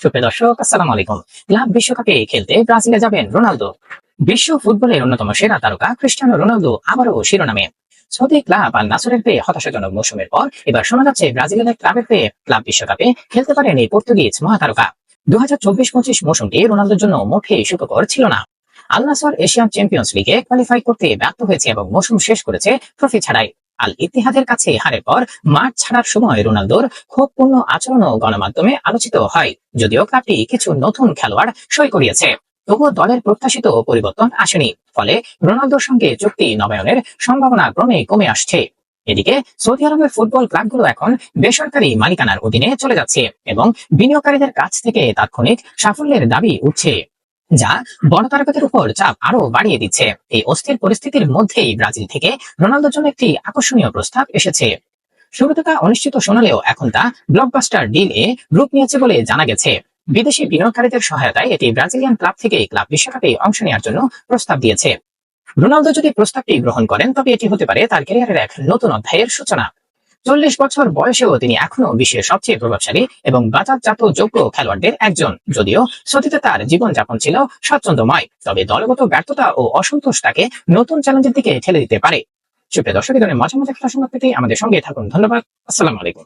সুপ্রিয় দর্শক, আসসালামু আলাইকুম। ক্লাব বিশ্বকাপে খেলতে ব্রাজিলে যাবেন রোনালদো। বিশ্ব ফুটবলের অন্যতম সেরা তারকা ক্রিস্টিয়ানো রোনালদো আবারও শিরোনামে। সৌদি ক্লাব আল নাসরের পেয়ে হতাশাজনক মৌসুমের পর এবার শোনা যাচ্ছে ব্রাজিলের ক্লাবের পেয়ে ক্লাব বিশ্বকাপে খেলতে পারেন এই পর্তুগিজ মহাতারকা। দু হাজার চব্বিশ পঁচিশ মৌসুমটি রোনালদোর জন্য মোটেই সুখকর ছিল না। আল নাসর এশিয়ান চ্যাম্পিয়ন্স লিগে কোয়ালিফাই করতে ব্যর্থ হয়েছে এবং মৌসুম শেষ করেছে ট্রফি ছাড়াই। আল ইতিহাদের কাছে হারের পর মাঠ ছাড়ার সময় রোনালদোর ক্ষোভপূর্ণ আচরণও গণমাধ্যমে আলোচিত হয়। যদিও ক্লাবটি কিছু নতুন খেলোয়াড় সই করিয়েছে, তবুও দলের প্রত্যাশিত পরিবর্তন আসেনি। ফলে রোনালদোর সঙ্গে চুক্তি নবায়নের সম্ভাবনা ক্রমে কমে আসছে। এদিকে সৌদি আরবের ফুটবল ক্লাবগুলো এখন বেসরকারি মালিকানার অধীনে চলে যাচ্ছে এবং বিনিয়োগকারীদের কাছ থেকে তাৎক্ষণিক সাফল্যের দাবি উঠছে। যা বড় তারকাদের উপর চাপ আরও বাড়িয়ে দিচ্ছে। এই অস্থির পরিস্থিতির মধ্যেই ব্রাজিল থেকে রোনালদোর জন্য একটি আকর্ষণীয় প্রস্তাব এসেছে। শুরুতে তা অনিশ্চিত শোনালেও এখন তা ব্লকবাস্টার ডিল এ রূপ নিয়েছে বলে জানা গেছে। বিদেশি বিনিয়োগকারীদের সহায়তায় এটি ব্রাজিলিয়ান ক্লাব থেকে ক্লাব বিশ্বকাপে অংশ নেওয়ার জন্য প্রস্তাব দিয়েছে। রোনালদো যদি প্রস্তাবটি গ্রহণ করেন, তবে এটি হতে পারে তার ক্যারিয়ারের এক নতুন অধ্যায়ের সূচনা। চল্লিশ বছর বয়সেও তিনি এখনও বিশ্বের সবচেয়ে প্রভাবশালী এবং বাজারজাত যোগ্য খেলোয়াড়দের একজন। যদিও সতীতে তার জীবনযাপন ছিল স্বাচ্ছন্দ্যময়, তবে দলগত ব্যর্থতা ও অসন্তোষ তাকে নতুন চ্যালেঞ্জের দিকে ঠেলে দিতে পারে। সুপ্রিয় দর্শক ধরনের মজা মজা খেলা সংবাদ পেতে আমাদের সঙ্গে থাকুন। ধন্যবাদ। আসসালামু আলাইকুম।